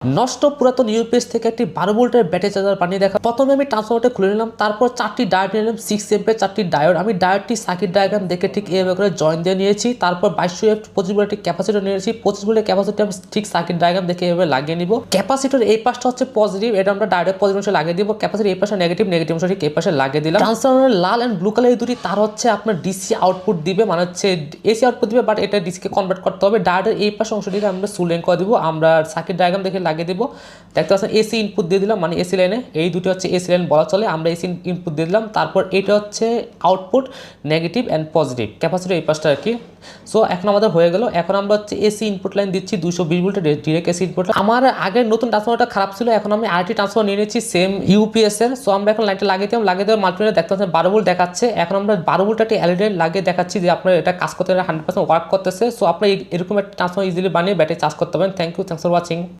নষ্ট পুরাতন ইউপিএস থেকে একটি বারো ভোল্টের ব্যাটারি চার্জার বানিয়ে দেখা। প্রথমে আমি ট্রান্সফরমারটা খুলে নিলাম, তারপর চারটি ডায়োড নিলাম সিক্স এম্পের চারটি ডায়োড আমি ডায়োডটি সার্কিট ডায়াগ্রাম দেখে ঠিক এইভাবে করে জয়েন দিয়ে নিয়েছি, তারপর বাইশশো এফ পঁচিশ ভোল্টের ক্যাপাসিটর নিয়েছি। পঁচিশ ভোল্টের ক্যাপাসিটি আমি ঠিক সার্কিট ডায়াগ্রাম দেখে এভাবে লাগিয়ে নিব। ক্যাপাসিটর এই পাশটা হচ্ছে পজিটিভ এটা আমরা ডায়োডের পজিটিভ অংশে লাগিয়ে দিব। ক্যাপাসিটি এই পাশে নেগেটিভ নেগেটিভ অংশ ঠিক এই পাশে লাগিয়ে দিলাম। ট্রান্সফরমারের লাল অ্যান্ড ব্লু কালার এই দুটি, তার হচ্ছে আপনার ডিসি আউটপুট দিবে মানে হচ্ছে এসি আউটপুট দিবে বাট এটা ডিসিকে কনভার্ট করতে হবে। ডায়োডের এই পাশে অংশটিকে আমরা সুলেন করে দিব। আমরা সার্কিট ডায়াগ্রাম দেখে লাগিয়ে দেবো। দেখতে পাচ্ছেন এসি ইনপুট দিয়ে দিলাম মানে এসি লাইনে এই দুটি হচ্ছে এসি লাইন বলা চলে, আমরা এসি ইনপুট দিয়ে দিলাম। তারপর এটা হচ্ছে output negative and positive capacity এই পাশটা আর কি। সো এখন আমাদের হয়ে গেল। এখন আমরা হচ্ছে এসি ইনপুট লাইন দিচ্ছি দুশো বিশ ভোল্টের ডিরেক্ট এসি ইনপুট আমার আগের নতুন ট্রান্সফারটা খারাপ ছিল, এখন আমি আরটি ট্রান্সফার নিয়ে নিচ্ছি সেম ইউপিএস এর। সো আমরা এখন লাইনটা লাগিয়ে দিলাম। লাগিয়ে দেওয়ার মাল্টিমিটার দেখতে পাচ্ছেন, বারো ভোল্ট দেখাচ্ছে। এখন আমরা বারো ভোল্ট একটি এলইডি লাগিয়ে দেখাচ্ছি যে আপনার এটা কাজ করতে হান্ড্রেড পার্সেন্ট ওয়ার্ক করতেছে। সো আপনি এরকম একটা ট্রান্সফার ইজিলি বানিয়ে ব্যাটারি চার্জ করতে পারেন। Thank you thanks for watching